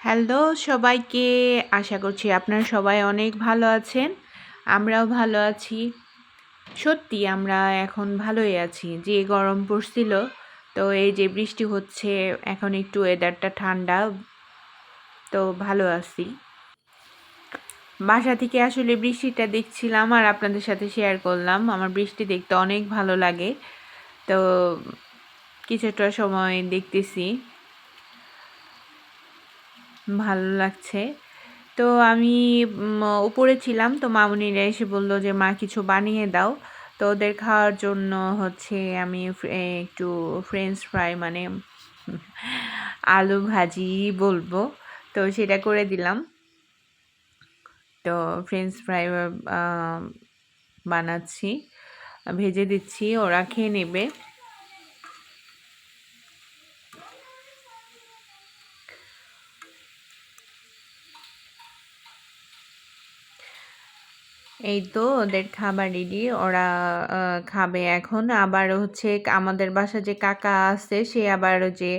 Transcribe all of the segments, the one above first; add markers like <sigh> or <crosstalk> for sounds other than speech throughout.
Hello সবাইকে, আশা করছি আপনারা সবাই অনেক ভালো আছেন, আমরাও ভালো আছি। সত্যি আমরা এখন ভালোই আছি, যে গরম পড়ছিল, তো এই যে বৃষ্টি হচ্ছে, এখন একটু ওয়েদারটা ঠান্ডা, তো ভালো আছি। বাসা থেকে আসলে বৃষ্টিটা দেখছিলাম আর আপনাদের সাথে শেয়ার করলাম, আমার বৃষ্টি দেখতে অনেক ভালো লাগে, তো কিছুটা সময় দেখতেছি। ভালো লাগছে। তো আমি উপরে ছিলাম, তো মামুনিরা এসে বলল যে, মা, কিছু বানিয়ে দাও। তো ওদের খাওয়ার জন্য হচ্ছে আমি একটু ফ্রেঞ্চ ফ্রাই মানে আলু ভাজি বলব। তো সেটা করে দিলাম। তো ফ্রেঞ্চ ফ্রাই বানাচ্ছি, ভেজে দিচ্ছি, ওরা খেয়ে নেবে। এই তো ওদের খাবার রেডি ওরা খাবে এখন। আবার হচ্ছে আমাদের বাসা যে কাকা আছে, সে আবার যে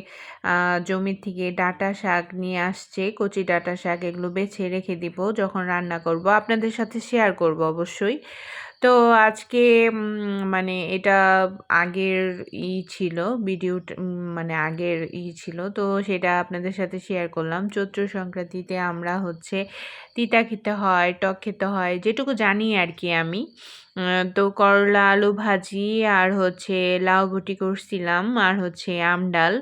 জমি থেকে ডাটা শাক নিয়ে আসছে, কচি ডাটা শাক, এগুলো বেছে রেখে দিব। যখন রান্না করব, আপনাদের সাথে শেয়ার করব অবশ্যই। তো আজকে মানে এটা আগের ই ছিল ভিডিও মানে আগের ই ছিল। তো সেটা আপনাদের সাথে শেয়ার করলাম। চৈত্র সংক্রান্তিতে আমরা হচ্ছে তিতা খেতে হয়, টক খেতে হয়, যেটুকু জানি আর কি আমি তো করলা, আলু ভাজি আর হচ্ছে লাউ ভুটি করছিলাম আর হচ্ছে আম ডাল।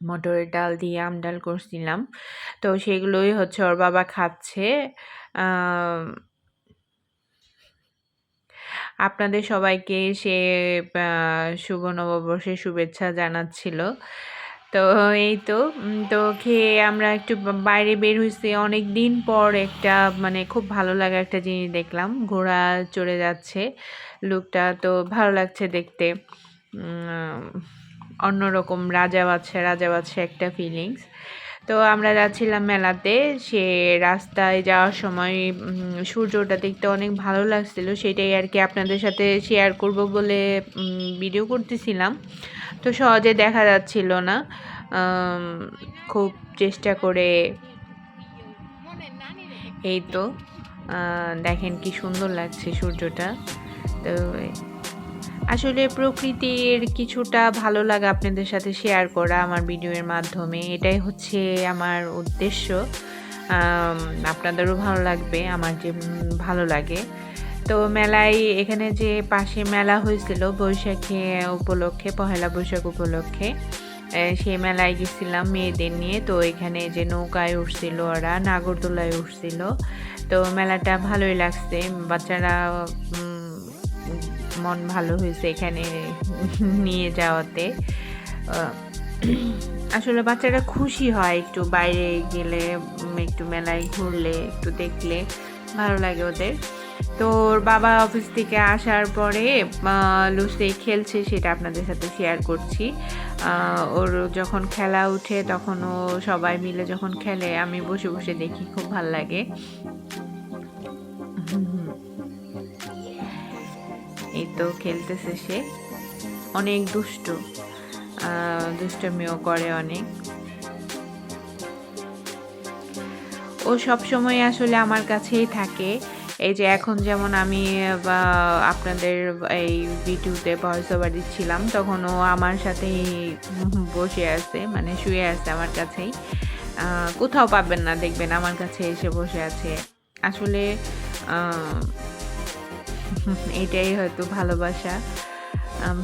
মটরের ডাল দিয়ে আম ডাল করছিলাম। তো সেগুলোই হচ্ছে ওর বাবা খাচ্ছে। আপনাদের সবাইকে সে শুভ নববর্ষের শুভেচ্ছা জানাচ্ছিল। তো এই তো তো খেয়ে আমরা একটু বাইরে বের হয়েছি অনেক দিন পর একটা মানে খুব ভালো লাগা একটা জিনিস দেখলাম। ঘোড়া চড়ে যাচ্ছে লুকটা। তো ভালো লাগছে দেখতে। অন্যরকম রাজা বাচ্চা রাজা বাচ্চা একটা ফিলিংস তো আমরা যাচ্ছিলাম মেলাতে। সে রাস্তায় যাওয়ার সময় সূর্যটা দেখতে অনেক ভালো লাগছিল। সেটাই আর কি আপনাদের সাথে শেয়ার করব বলে ভিডিও করতেছিলাম। তো সহজে দেখা যাচ্ছিল না। খুব চেষ্টা করে এই তো দেখেন কি সুন্দর লাগছে সূর্যটা। তো আসলে প্রকৃতির কিছুটা ভালো লাগা আপনাদের সাথে শেয়ার করা আমার ভিডিওর মাধ্যমে, এটাই হচ্ছে আমার উদ্দেশ্য। আপনাদেরও ভালো লাগবে, আমার যে ভালো লাগে। তো মেলায় এখানে যে পাশে মেলা হয়েছিল বৈশাখে উপলক্ষে, পহেলা বৈশাখ উপলক্ষে সেই মেলায় গেছিলাম মেয়েদের নিয়ে। তো এখানে যে নৌকায় উঠছিল ওরা, নাগরদোলায় উঠছিল। তো মেলাটা ভালোই লাগছে, বাচ্চারা মন ভালো হয়েছে এখানে নিয়ে যাওয়াতে। আসলে বাচ্চারা খুশি হয় একটু বাইরে গেলে একটু মেলায় ঘুরলে, একটু দেখলে, ভালো লাগে ওদের। তো ওর বাবা অফিস থেকে আসার পরে লুসে খেলছে সেটা আপনাদের সাথে শেয়ার করছি। ওর যখন খেলা উঠে তখন ও সবাই মিলে যখন খেলে, আমি বসে বসে দেখি, খুব ভালো লাগে। তো খেলতেছে সে। অনেক দুষ্ট। দুষ্টমিও করে অনেক। ও সব সময় আসলে আমার কাছেই থাকে। এই যে এখন যেমন আমি আপনাদের এই ভিডিওতে ভয়েস ওভার দিচ্ছিলাম, তখন ও আমার সাথেই বসে আছে মানে শুয়ে আছে আমার কাছেই। কোথাও পাবেন না দেখবেন, আমার কাছে এসে বসে আছে। আসলে <laughs> এটাই হয়তো ভালোবাসা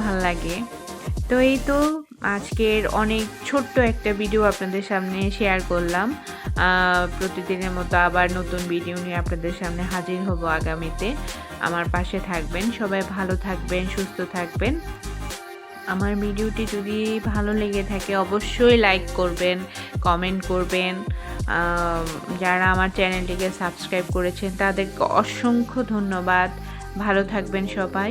ভালো লাগে। তো এই তো আজকের অনেক ছোট্ট একটা ভিডিও আপনাদের সামনে শেয়ার করলাম। প্রতিদিনের মতো আবার নতুন ভিডিও নিয়ে আপনাদের সামনে হাজির হব আগামীতে। আমার পাশে থাকবেন, সবাই ভালো থাকবেন, সুস্থ থাকবেন। আমার ভিডিওটি যদি ভালো লেগে থাকে, অবশ্যই লাইক করবেন কমেন্ট করবেন। যারা আমার চ্যানেলটিকে সাবস্ক্রাইব করেছেন, তাদেরকে অসংখ্য ধন্যবাদ। ভালো থাকবেন সবাই।